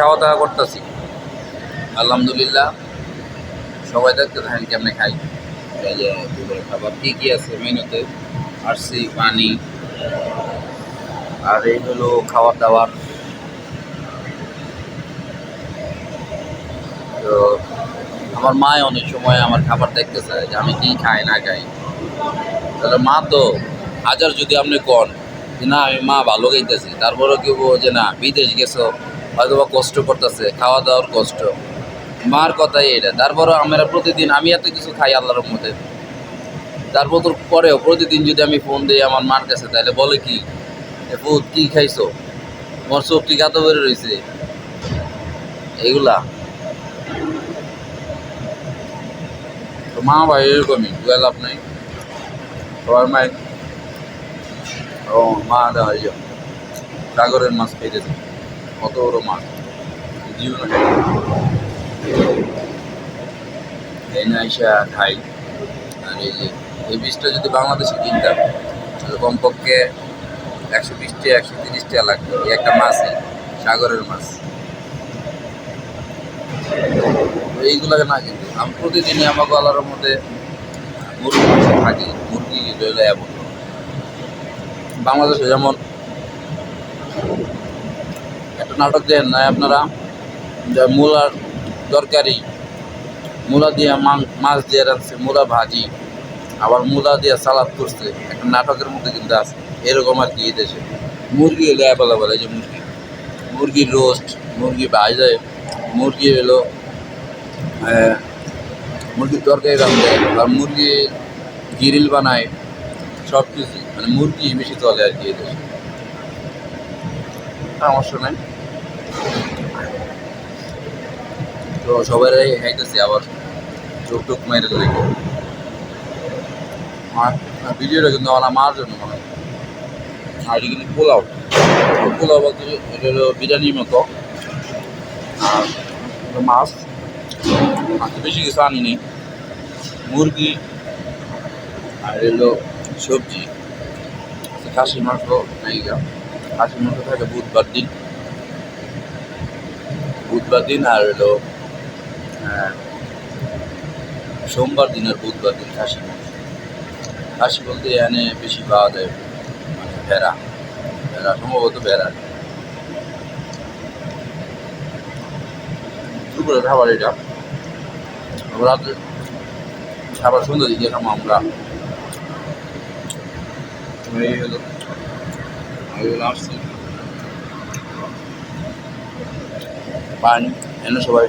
খাওয়া দাওয়া করতেছি। আলহামদুলিল্লাহ। সবাই দেখতে থাকেন কেমনে খাই। খাবার কী কী আছে মেনুতে? আরসি, পানি। আর এই হলো খাবার দাবার তো আমার মায় অনেক সময় আমার খাবার দেখতে চায় যে আমি কি খাই, না খাই। তাহলে মা তো হাজার যদি আপনি কন যে না, আমি মা ভালো খাইতেছি। তারপরেও কেউ যে না, বিদেশ গেছো হয়তো বা কষ্ট করতেছে খাওয়া দাওয়ার কষ্ট। মার কথাই এটা। তারপরেও আমরা প্রতিদিন, আমি এত কিছু খাই আল্লাহর মধ্যে তারপর তোর পরেও প্রতিদিন যদি আমি ফোন দিই আমার মার কাছে, তাহলে বলে কি? ফুট কি খাইছো? মোর চোখ কি গাতো বেড়ে রয়েছে এইগুলা। তো মা ভাই এরকমই লাভ নাই। মায়ের ও, মা দেওয়া সাগরের মাছ খাইতেছে। কত বড় মাছ জীবনে খাই এই না খাই। আর এই যে, এই বীজটা যদি বাংলাদেশে কিনতাম, তাহলে কমপক্ষে একশো বিশ টাকা একশো তিরিশ টাকা লাগতো। এই একটা মাছই সাগরের মাছ। এইগুলোকে না কিন্তু, আমি প্রতিদিনই আমার গলার মধ্যে মুরগি থাকি মুরগি রইলে এমন বাংলাদেশে যেমন নাটক দেন না আপনারা যে মূলার তরকারি মূলা দিয়ে মাছ দিয়ে রাখছে মূলা ভাজি আবার মূলা দিয়ে সালাদ করছে একটা নাটকের মধ্যে কিন্তু আছে। এরকম আর কি দেশে। মুরগি হলো অ্যাভেলেবল এই যে মুরগি। মুরগির রোস্ট মুরগি ভাজে মুরগি আহ, মুরগির তরকারি রাখবে আর মুরগি গিরিল বানায় সব কিছু মানে মুরগি বেশি চলে আর কি এই দেশে। সমস্যা নাই তো সবাই খাইতেছি আবার চোখ টোক মেরে দেখো ভিডিওটা কিন্তু আমার মার জন্য মনে আর এটা কিন্তু পোলাও। পোলাও বলতে এটা হলো বিরিয়ানির মতো। আর মাছ। মাছ বেশি কিছু আনি নেই। মুরগি। আর এলো সবজি। খাসির মাংস নাই গা। খাসির মাংস থাকে বুধবার দিন। বুধবার দিন আর আহ, সোমবার দিন আর বুধবার দিন খাসি খাসি বলতে এখানে বেশি পাওয়া যায় মানে ভেড়া। ভেড়া, সম্ভবত ভেড়া। দুপুরে খাবার এটা। রাত্রে খাবার সুন্দর দিকে খাব আমরা। এই হলো পানি, এনে সবাই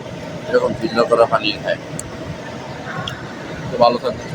এরকম ফিল্টার করা পানি খায়। ভালো থাকবে আল্লাহ হাফেজ।